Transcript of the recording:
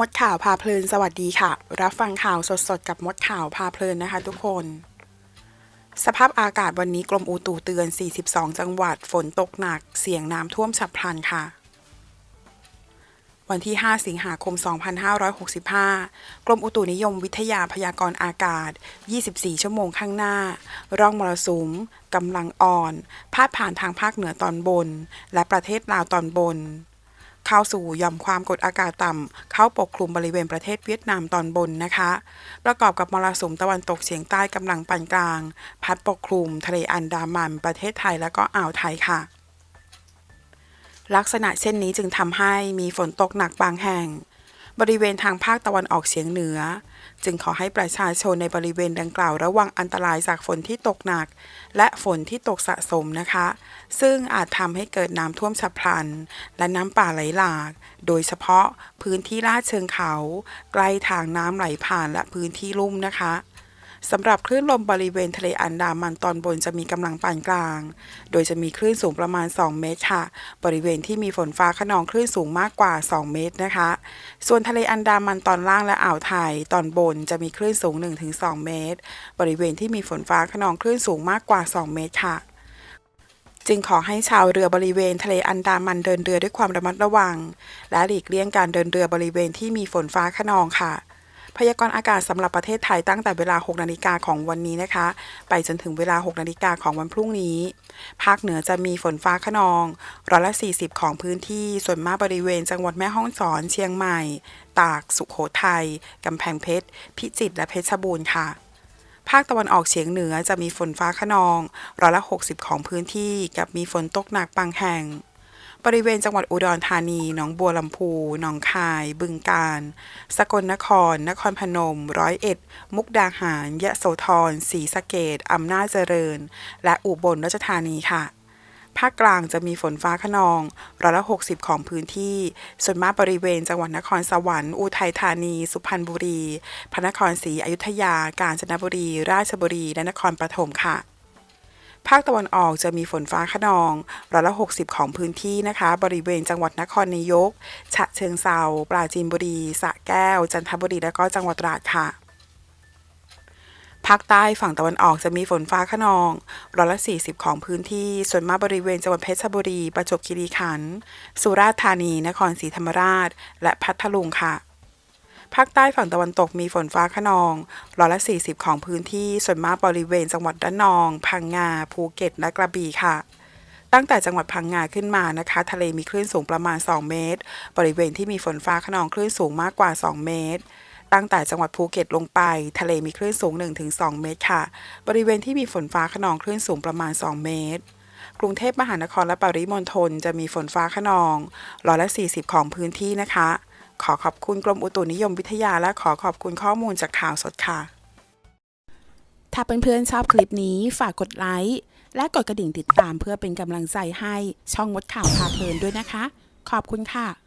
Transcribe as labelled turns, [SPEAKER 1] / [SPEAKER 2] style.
[SPEAKER 1] มดข่าวพาเพลินสวัสดีค่ะ รับฟังข่าวสดๆ กับมดข่าวพาเพลินนะคะทุกคน สภาพอากาศวันนี้กรมอุตุเตือน 42 จังหวัดฝนตกหนัก เสี่ยงน้ำท่วมฉับพลันค่ะ วันที่ 5 สิงหาคม 2565 กรมอุตุนิยมวิทยาพยากรณ์อากาศ 24 ชั่วโมงข้างหน้า ร่องมรสุมกำลังอ่อน พาดผ่านทางภาคเหนือตอนบน และประเทศลาวตอนบน เข้าสู่ย่อมความกดอากาศต่ำเข้าปกคลุมบริเวณประเทศเวียดนามตอนบนนะคะ ประกอบกับมรสุมตะวันตกเฉียงใต้กำลังปานกลาง พัดปกคลุมทะเลอันดามัน ประเทศไทยและก็อ่าวไทยค่ะ ลักษณะเช่นนี้จึงทำให้มีฝนตกหนักบางแห่ง บริเวณทางภาคตะวันออกเฉียงเหนือ จึงขอให้ประชาชนในบริเวณดังกล่าวระวังอันตรายจากฝนที่ตกหนัก และฝนที่ตกสะสมนะคะ ซึ่งอาจทำให้เกิดน้ำท่วมฉับพลัน และน้ำป่าไหลหลาก โดยเฉพาะพื้นที่ลาดเชิงเขา ใกล้ทางน้ำไหลผ่านและพื้นที่ลุ่มนะคะ สำหรับคลื่นลมบริเวณทะเลอันดามันตอนบนจะมีกำลังปานกลาง โดยจะมีคลื่นสูงประมาณ 2 เมตรค่ะ บริเวณที่มีฝนฟ้าขนองคลื่นสูงมากกว่า 2 เมตรนะคะ ส่วนทะเลอันดามันตอนล่างและอ่าวไทย ตอนบนจะมีคลื่นสูง 1-2 เมตร บริเวณที่มีฝนฟ้าขนองคลื่นสูงมากกว่า 2 เมตรค่ะจึงขอให้ชาวเรือบริเวณทะเลอันดามันเดินเรือด้วยความระมัดระวัง และหลีกเลี่ยงการเดินเรือบริเวณที่มีฝนฟ้าขนองค่ะ พยากรณ์อากาศสำหรับประเทศไทยตั้งแต่เวลา 6 นาฬิกาของวันนี้นะคะ ไปจนถึงเวลา 6 นาฬิกาของวันพรุ่งนี้ ภาคเหนือจะมีฝนฟ้าขนองร้อยละ 40 ของพื้นที่ส่วนมากบริเวณจังหวัดแม่ฮ่องสอน เชียงใหม่ ตาก สุโขทัยกำแพงเพชร พิจิตรและเพชรบูรณ์ค่ะภาคตะวันออกเฉียงเหนือจะมีฝนฟ้าขนองร้อยละ 60 ของพื้นที่กับมีฝนตกหนักบางแห่ง บริเวณจังหวัดอุดรธานี หนองบัวลำพู หนองคาย บึงกาฬ สกลนคร นครพนม ร้อยเอ็ด มุกดาหาร ยะโสธร ศรีสะเกดอำนาจเจริญ และอุบลราชธานีค่ะ ภาคกลางจะมีฝนฟ้าขนองร้อยละ60ของพื้นที่ ส่วนมากบริเวณจังหวัดนครสวรรค์ อุทัยธานี สุพรรณบุรี พระนครศรีอยุธยา กาญจนบุรี ราชบุรี และนครปฐมค่ะ ภาคตะวันออกจะมีฝนฟ้าขนองร้อยละ 60 ของพื้นที่นะคะ บริเวณจังหวัดนครนายก ฉะเชิงเซาปราจีนบุรี สระแก้ว จันทบุรี และก็จังหวัดตราดค่ะภาคใต้ฝั่งตะวันออกจะมีฝนฟ้าขนองร้อยละ 40 ของพื้นที่ ส่วนมากบริเวณจังหวัดเพชรบุรี ประจวบคีรีขันธ์ สุราษฎร์ธานี นครศรีธรรมราช และพัทลุงค่ะ ภาคใต้ฝั่งตะวันตกมีฝนฟ้าขนองร้อยละ 40 ของพื้นที่ส่วนมากบริเวณจังหวัดระนอง พังงา ภูเก็ต และกระบี่ค่ะ ตั้งแต่จังหวัดพังงาขึ้นมานะคะ ทะเลมีคลื่นสูงประมาณ 2 เมตร บริเวณที่มีฝนฟ้าขนองคลื่นสูงมากกว่า 2 เมตร ตั้งแต่จังหวัดภูเก็ตลงไป ทะเลมีคลื่นสูง 1-2 เมตรค่ะ บริเวณที่มีฝนฟ้าขนองคลื่นสูงประมาณ 2 เมตรกรุงเทพมหานครและปริมณฑลจะมีฝนฟ้าขนองร้อยละ 40 ของพื้นที่นะคะ ขอขอบคุณกรมอุตุนิยมวิทยาและขอขอบคุณข้อมูลจากข่าวสดค่ะ ถ้าเพื่อนๆชอบคลิปนี้ฝากกดไลค์และกดกระดิ่งติดตามเพื่อเป็นกำลังใจให้ช่องมดข่าวพาเพลินด้วยนะคะ ขอบคุณค่ะ